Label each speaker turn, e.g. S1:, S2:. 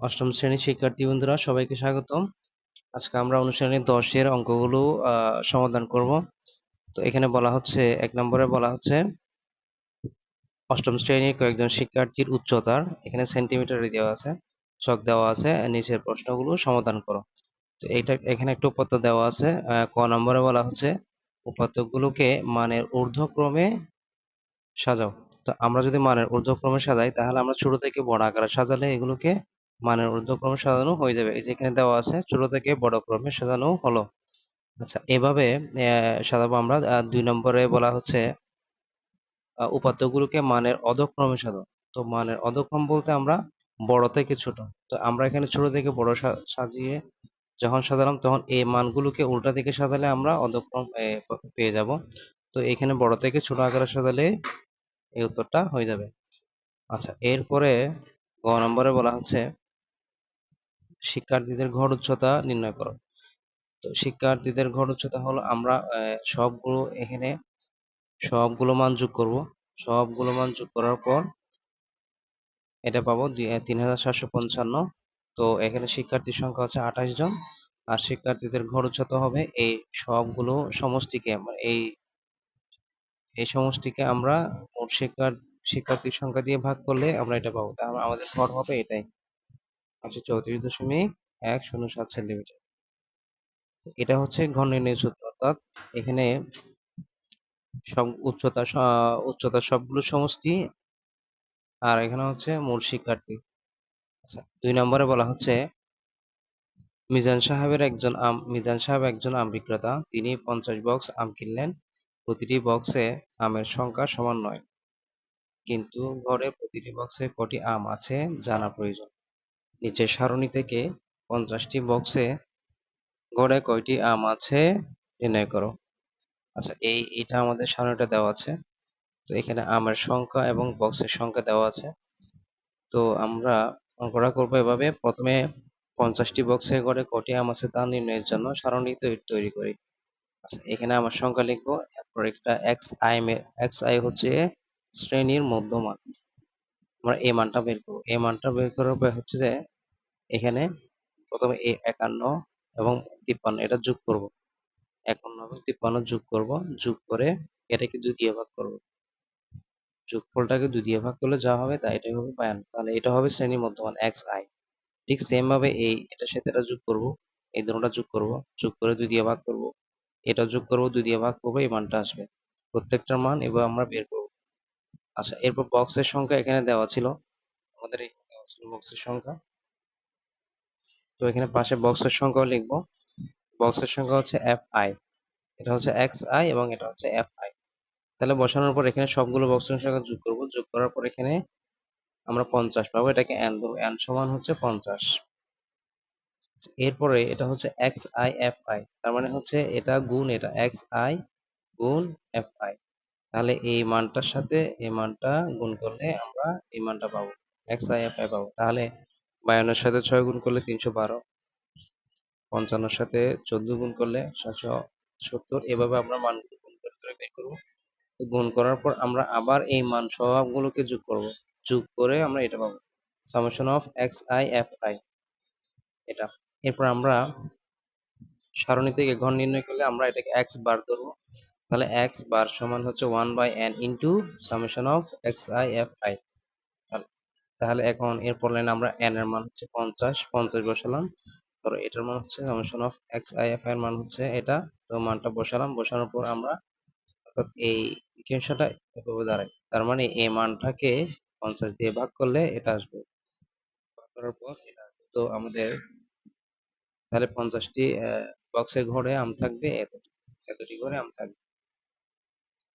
S1: অষ্টম শ্রেণির শিক্ষার্থী বন্ধুরা, সবাইকে স্বাগতম। আজকে আমরা অনুশীলনী দশের অঙ্কগুলো সমাধান করব। তো এখানে বলা হচ্ছে, এক নম্বরে বলা হচ্ছে, অষ্টম শ্রেণির কয়েকজন শিক্ষার্থীর উচ্চতার, এখানে সেন্টিমিটারে দেওয়া আছে, ছক দেওয়া আছে নিচের প্রশ্নগুলো সমাধান করো। তো এইটা, এখানে একটা উপাত্ত দেওয়া আছে ক নম্বরে বলা হচ্ছে, উপাত্তগুলোকে মানের ঊর্ধ্বক্রমে সাজাও। তো আমরা যদি মানের ঊর্ধ্বক্রমে সাজাই, তাহলে আমরা ছোট থেকে বড় আকারে সাজালে এগুলোকে মানের ঊর্ধ্বক্রমে সাজানো হয়ে যাবে। এই যে এখানে দেওয়া আছে, ছোট থেকে বড় ক্রমে সাজানো হলো। আচ্ছা এভাবে সাজাবো আমরা। দুই নম্বরে বলা হচ্ছে উপাত্তগুলোকে মানের অধক্রমে সাজাও। তো মানের অধক্রম বলতে আমরা বড় থেকে ছোট। তো আমরা এখানে ছোট থেকে বড় সাজিয়ে যখন সাজালাম, তখন এই মানগুলোকে উল্টা দিকে সাজালে আমরা অধক্রম পেয়ে যাব। তো এখানে বড় থেকে ছোট আকারে সাজালে এই উত্তরটা হয়ে যাবে। আচ্ছা এরপরে গ নম্বরে বলা হচ্ছে শিক্ষার্থীদের গড় উচ্চতা নির্ণয় করো। তো শিক্ষার্থীদের গড় উচ্চতা হলো আমরা সবগুলো এখানে, সবগুলো মান যোগ করব। সবগুলো মান যোগ করার পর এটা পাবো তিন হাজার সাতশো পঞ্চান্ন। তো এখানে শিক্ষার্থীর সংখ্যা হচ্ছে আঠাশ জন। আর শিক্ষার্থীদের গড় উচ্চতা হবে এই সবগুলো সমষ্টিকে আমরা- এই এই সমষ্টিকে আমরা মোট শিক্ষার, শিক্ষার্থীর সংখ্যা দিয়ে ভাগ করলে আমরা এটা পাবো। তাহলে আমাদের গড় হবে এটাই। আচ্ছা চৌত্রিশ দশমিক এক শূন্য সাত সেন্টিমিটার। এটা হচ্ছে ঘন নির্ণয় সূত্র, অর্থাৎ এখানে উচ্চতা উচ্চতা সবগুলো সমষ্টি আর এখানে হচ্ছে মূল শিক্ষার্থী। আচ্ছা দুই নম্বরে বলা হচ্ছে মিজান সাহেবের একজন আম মিজান সাহেব একজন আম বিক্রেতা। তিনি পঞ্চাশ বক্স আম কিনলেন। প্রতিটি বক্সে আমের সংখ্যা সমান নয়। কিন্তু ঘরে প্রতিটি বক্সে কটি আম আছে জানা প্রয়োজন। নিচের সারণী থেকে পঞ্চাশটি বক্সে গড়ে কয়টি আম আছে নির্ণয় করো। আচ্ছা এই, এটা আমাদের সারণীটা দেওয়া আছে। তো এখানে আমের সংখ্যা এবং বক্সের সংখ্যা দেওয়া আছে। তো আমরা অঙ্কটা করব এভাবে। প্রথমে পঞ্চাশটি বক্সে করে কটি আম আছে তা নির্ণয়ের জন্য সারণী তৈরি করি। আচ্ছা এখানে আমার সংখ্যা লিখব। এরপর একটা এক্স আই এক্স আই হচ্ছে শ্রেণির মধ্যমান। আমরা এই মানটা বের করব। এই মানটা বের করার পর হচ্ছে যে এখানে প্রথমে এই একান্ন এবং তিপ্পান্ন, এটা যোগ করব। একান্ন এবং তিপ্পান্ন যোগ করব, যোগ করে এটাকে দুই দিয়ে ভাগ করব। যোগফলটাকে দুই দিয়ে ভাগ করলে যা হবে তা এটাই হবে বায়ান্ন। তাহলে এটা হবে শ্রেণির মধ্যমান, এক্স আই। ঠিক সেম ভাবে এই এটার সাথে এটা যোগ করব, এই দুটোটা যোগ করব, যোগ করে দুই দিয়ে ভাগ করব। এটা যোগ করব, দুই দিয়ে ভাগ করব, এই মানটা আসবে। প্রত্যেকটার মান এবার আমরা বের করব। আচ্ছা এরপর বক্সের সংখ্যা এখানে দেওয়া ছিল। আমাদের ছিল বক্সের সংখ্যা তো এখানে পাশে বক্সের সংখ্যাও লিখব। বক্সের সংখ্যা হচ্ছে এফ আই এটা হচ্ছে এক্স আই এবং এটা হচ্ছে এফ আই তাহলে বসানোর পর এখানে সবগুলো বক্সের সংখ্যা যোগ করব। যোগ করার পর এখানে আমরা পঞ্চাশ পাবো। এটাকে এন ধরবো। এন সমান হচ্ছে পঞ্চাশ। এরপরে এটা হচ্ছে এক্স আই এফ আই তার মানে হচ্ছে এটা গুণ এটা এক্স আই গুণ এফ আই তাহলে এই মানটার সাথে এই মানটা গুণ করলে আমরা এই মানটা পাবো। এক্স আই এফ আই পাবো। তাহলে বায়ান্নর সাথে ছয় গুণ করলে তিনশো বারো, পঞ্চান্নর সাথে চোদ্দ গুণ করলে সাতশো সত্তর। এভাবে আমরা মানগুলো গুণ করে করে বের করব। গুণ করার পর আমরা আবার এই মান সবগুলোকে যোগ করব। যোগ করে আমরা এটা পাবো। Summation of x i f i এটা। এরপর আমরা সারণী থেকে ঘন নির্ণয় করলে আমরা এটাকে এক্স বার ধরবো। তাহলে এক্স বার সমান হচ্ছে one by n into summation of x i f i তাহলে এখন এরপর লাইন আমরা এন এর মান হচ্ছে পঞ্চাশ পঞ্চাশ বসালাম। ধরো এটার মান হচ্ছে সামেশন অফ এক্স আই এর মান হচ্ছে এটা। তো মানটা বসালাম, বসানোর পর আমরা অর্থাৎ এই ইকুয়েশনটা এভাবে দাঁড়ায় তার মানে এই মানটাকে পঞ্চাশ দিয়ে ভাগ করলে এটা আসবে। করার পর এটা। তো আমাদের তাহলে পঞ্চাশটি বক্সের ঘরে আম থাকবে, এতটি এতটি ঘরে আম থাকবে।